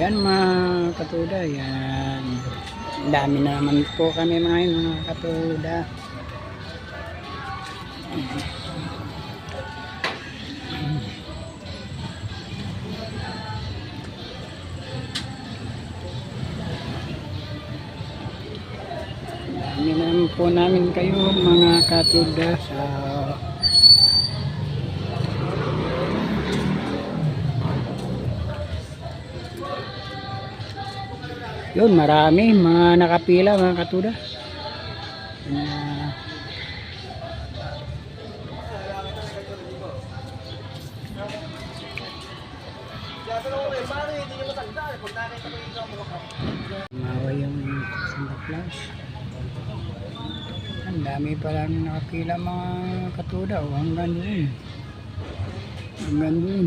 Yan mga katuda, yan. Dami na naman po kami mga yun, mga katuda. Dami na naman po namin kayo mga katuda sa Yun, marami. Mga nakapila, mga katuda. Uh, Mawa yung Santa Claus. Ang dami pa lang nakapila mga katuda. O, hanggang doon. Hanggang doon.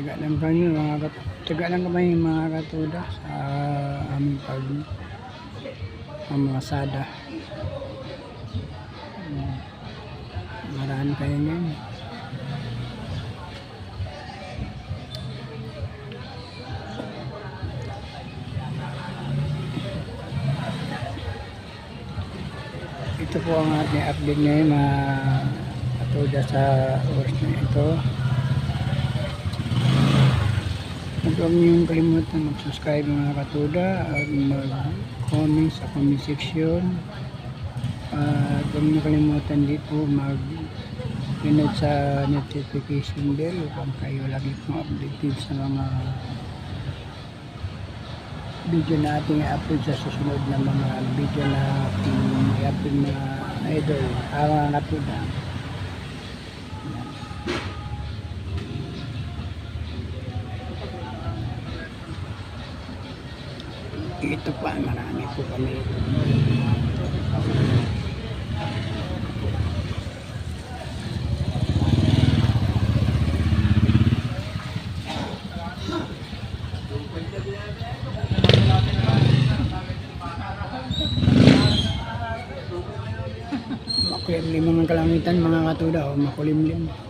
Tiga lang kami mga kat tiga lang kami mga katuda sa aming pag mamasada. Hmm. Marami kayo ngayon. Ito po ang ating update ngayon mga katuda sa oras na ito. Huwag niyong kalimutan mag-subscribe mga katuda at mag-comment sa comment section. At huwag niyo kalimutan dito mag pinod sa notification bell upang kayo lagi pong updated sa mga video na ating i-upload sa susunod na mga video na ating i-upload mga idol, ah, mga katuda. Ito pa, marami po kami. Makulimlim ang kalangitan mga katuda o makulimlim.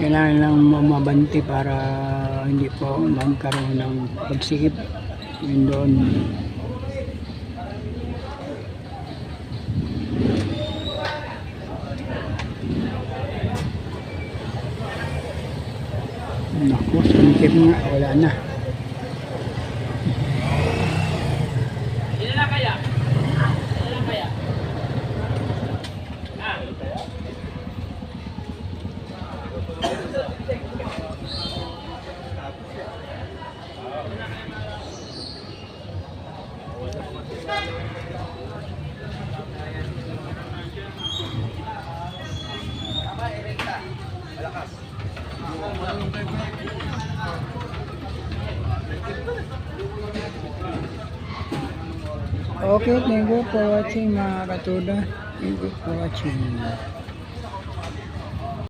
Kailangan lang mabanti para hindi po magkaroon ng pagsikip. Yun doon. Naku, sumikip nga. Wala na. Na kaya? Na kaya? Ah. Okay, thank you for watching mga katuda. Thank you for watching.